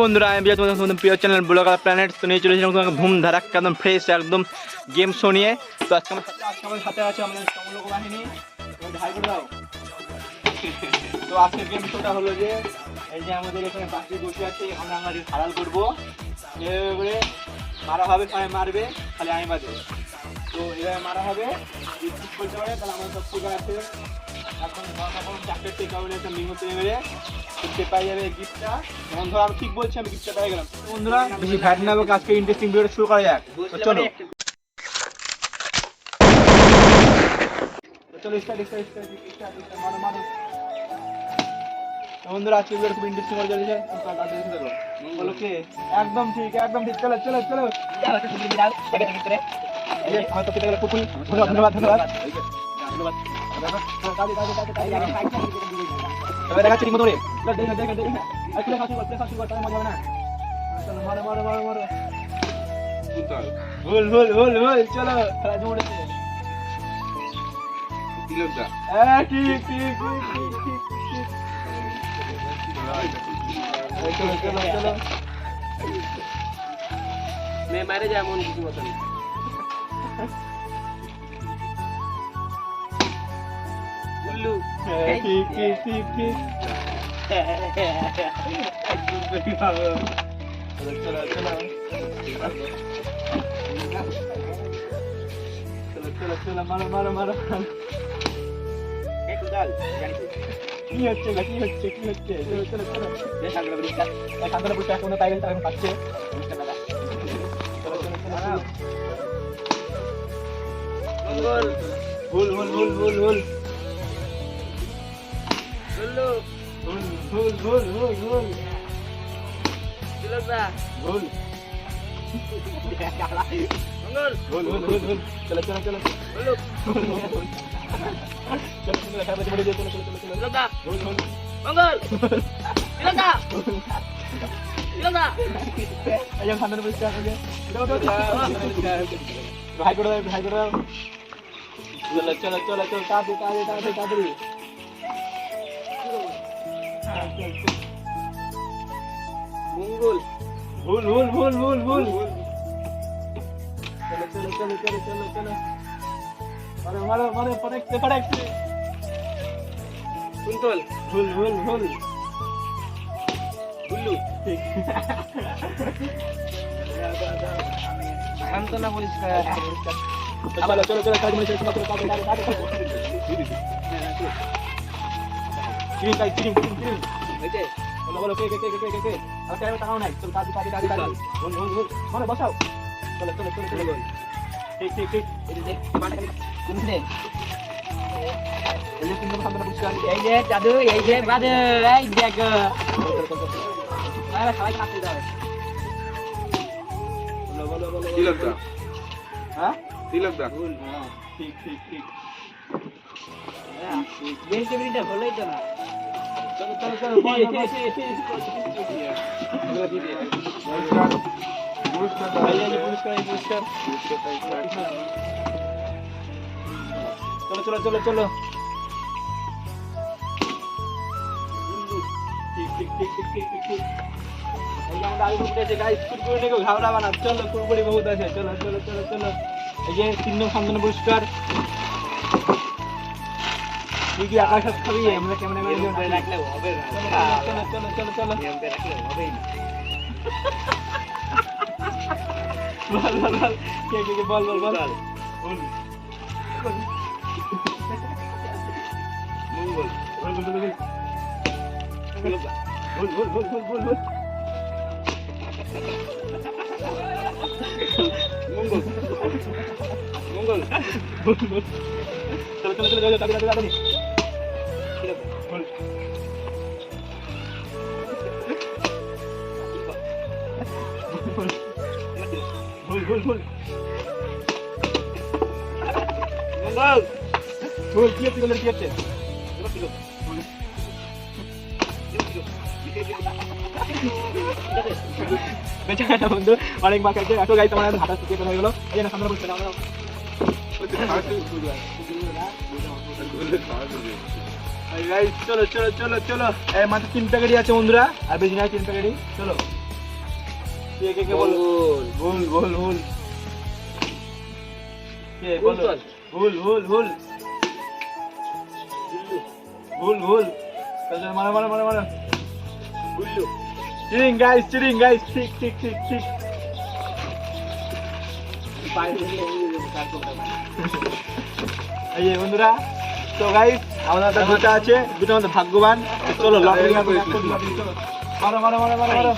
বন্ধুরা, আমি বিরাজ তোমাদের তোমাদের প্রিয় চ্যানেল ব্লগার প্ল্যানেট তো নিয়ে চলে এসেছিলাম তোমাকে ধুম ধারাক একদম ফ্রেশ একদম গেম শো নিয়ে। তো আজকে আমার সাথে আজকে আমাদের সাথে আছে আমাদের সমলোক বাহিনী তো আজকের গেম শোটা হলো যে, এই যে আমাদের এখানে বাকি বসে আছে এখানে আমরা হারাল করব। এভাবে করে মারা হবে সবাই মারবে খালি আমি বাদে। তো এভাবে মারা হবে যদি ঠিক করতে পারে তাহলে আমাদের সব পূজা আছে। এখন এখন চারটে টেক আউট একটা মিমো মেরে সে পাই যাবে গিফটটা। যেমন ধরো আমি ঠিক বলছি আমি গিফটটা পেয়ে গেলাম। বন্ধুরা বেশি ফ্যাট আজকে ইন্টারেস্টিং ভিডিওটা শুরু করা যাক। চলো। চলো start start start start start মারো মারো। বন্ধুরা আজকে ভিডিও খুব ইন্টারেস্টিং হয়ে চলেছে। কে? একদম ঠিক একদম ঠিক। চলো চলো চলো। ধন্যবাদ ধন্যবাদ ঠিক ঠিক ঠিক ঠিক ঠিক। ঠিক ঠিক এই চলো চলো চলো মে মারে যায় এমন কিছু মতন উল্লু। চলো চলো চলো চলো মারো মারো মারো একটু ডাল কি হচ্ছে না কি হচ্ছে কি হচ্ছে চলো চলো চলো এই সাগরে বৃষ্টি এই সাগরে বৃষ্টি এখন তাই গেল তাই পাচ্ছে চলো চলো চলো চলো মঙ্গল ভুল ভুল ভুল ভুল ভুল উল্লু ভুল ভুল ভুল ভুল ভুল তিলকদা ভুল মঙ্গল ভুল ভুল ভুল ভুল চলো চলো চলো চলো চলো চলো চলো চলো মারো মারো মারো পড়েছে পড়েছে কুন্তল ভুল ভুল ভুল। উল্লু ঠিক শান্তনা পরিষ্কার। চলো চলো চলো কাজ মেরে চলো চলো কাজ কাজ কাজ কিরিং কাজ কিরিং কিরিং কিরিং হয়েছে বলো বলো কে কে কে কে কে কে? আর টাইম টাকাও নাই? চলো কাজ কাজ কাজ কাজ। ভুল ভুল ভুল। মানে বসাও। চলো চলো চলো চলো ঠিক ঠিক ঠিক। মাঠে এই যে দাদু এই যে দাদু এই দেখ। আরে সবাই খাতে দাও। বলো বলো বলো তিলকদা। হ্যাঁ? তিলকদা। হ্যাঁ ঠিক ঠিক ঠিক। বেশ মিনিটটা হলোই তো না। চলো চলো চলো বল বল পুরস্কার পুরস্কার দাও। এই যে পুরস্কার পুরস্কার চলো চলো চলো চলো। বহুত আছে। এই যে পুরস্কার তুই কি আকাশ হাত খাবি? আমরা ক্যামেরাম্যান রাখলে হবে চলো চলো চলো চলো নিয়মটা রাখলে হবেই না। বল বল বল। কে কে কে বল বল বল। মঙ্গল মঙ্গল চলো চলো চলো চলো তাড়াতাড়ি তাড়াতাড়ি বল বল বল মঙ্গল বল কি হচ্ছে কি হচ্ছে এবার তিলকদা বল এবার তিলকদা। বেঁচে গেল বন্ধু অনেক মাছ আছে এত গাইতে আমার হাতে শুকিয়ে হয়ে গেলো এই জন্য সামনে বলছে না চলো চলো চলো চলো মাত্র তিন প্যাকেটই আছে বন্ধুরা আর বেশি নাই তিন প্যাকেটই চলো কে কে বলো ভুল ভুল ভুল ভুল ভুল ভুল ভুল ভুল। মারো মারো মারো মারো। বুঝলো গাইস চিরিং গাইস ঠিক ঠিক ঠিক ঠিক। এই বন্ধুরা, তো গাইস আমাদের হাতে দুটো আছে, দুটো আমাদের ভাগ্যবান। চলো লটারি মারো মারো মারো মারো মারো।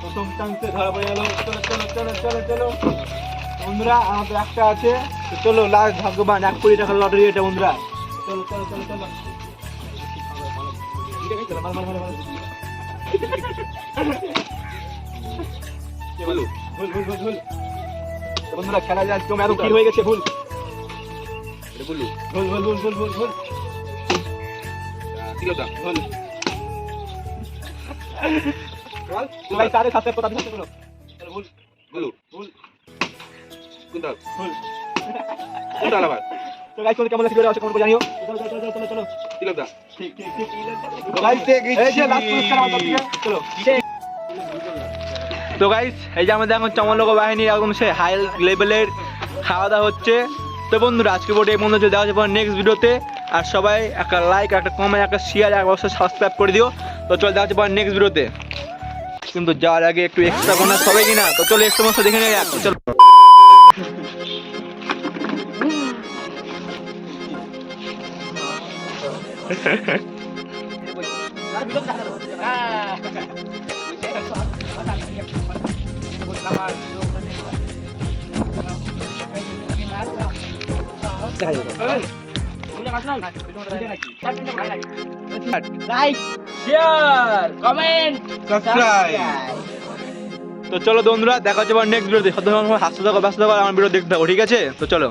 প্রথম চান্সে ধরা পড়ে গেল। চলো চলো চলো চলো চলো। বন্ধুরা আমাদের একটা আছে। চলো লাস্ট ভাগ্যবান এক কোটি টাকার লটারি এটা বন্ধুরা। চলো চলো চলো চলো? ভুল ভুল ভুল ভুল বন্ধুরা খেলা যায় আজকে এত কি হয়ে গেছে ভুল ভুল ভুল ভুল ভুল ভুল ভুল ভুল সাড়ে থেকে চলো। চলো, ভুল ভুল আবার। তো গাইস তোমাদের কেমন লাগছে ভিডিও কমেন্ট করে জানিও। চলো চলো চলো চলো চলো। কিলো ঠিক ঠিক ঠিক। তো গাইস এই যে লাস্ট পুরস্কার আমাদের চলো। তো গাইস এই যে আমাদের এখন চমলক বাহিনী একদম সে হাই লেভেলের খাওয়া দাওয়া হচ্ছে। তো বন্ধুরা আজকে বোর্ডে এই বন্ধু দেখা যাবে নেক্সট ভিডিওতে আর সবাই একটা লাইক একটা কমেন্ট একটা শেয়ার এক অবশ্যই সাবস্ক্রাইব করে দিও। তো চল দেখা যাবে নেক্সট ভিডিওতে কিন্তু যাওয়ার আগে একটু এক্সট্রা কোনা সবাই কিনা? তো চলো এক্সট্রা মাস দেখে নেই চলো। লাইক শেয়ার কমেন্ট তো চলো বন্ধুরা, দেখা হচ্ছে নেক্সট ভিডিওতে সব হাসতে থাকো, ব্যস্ত থাকো আমার ভিডিও দেখতে থাকো, ঠিক আছে? তো চলো।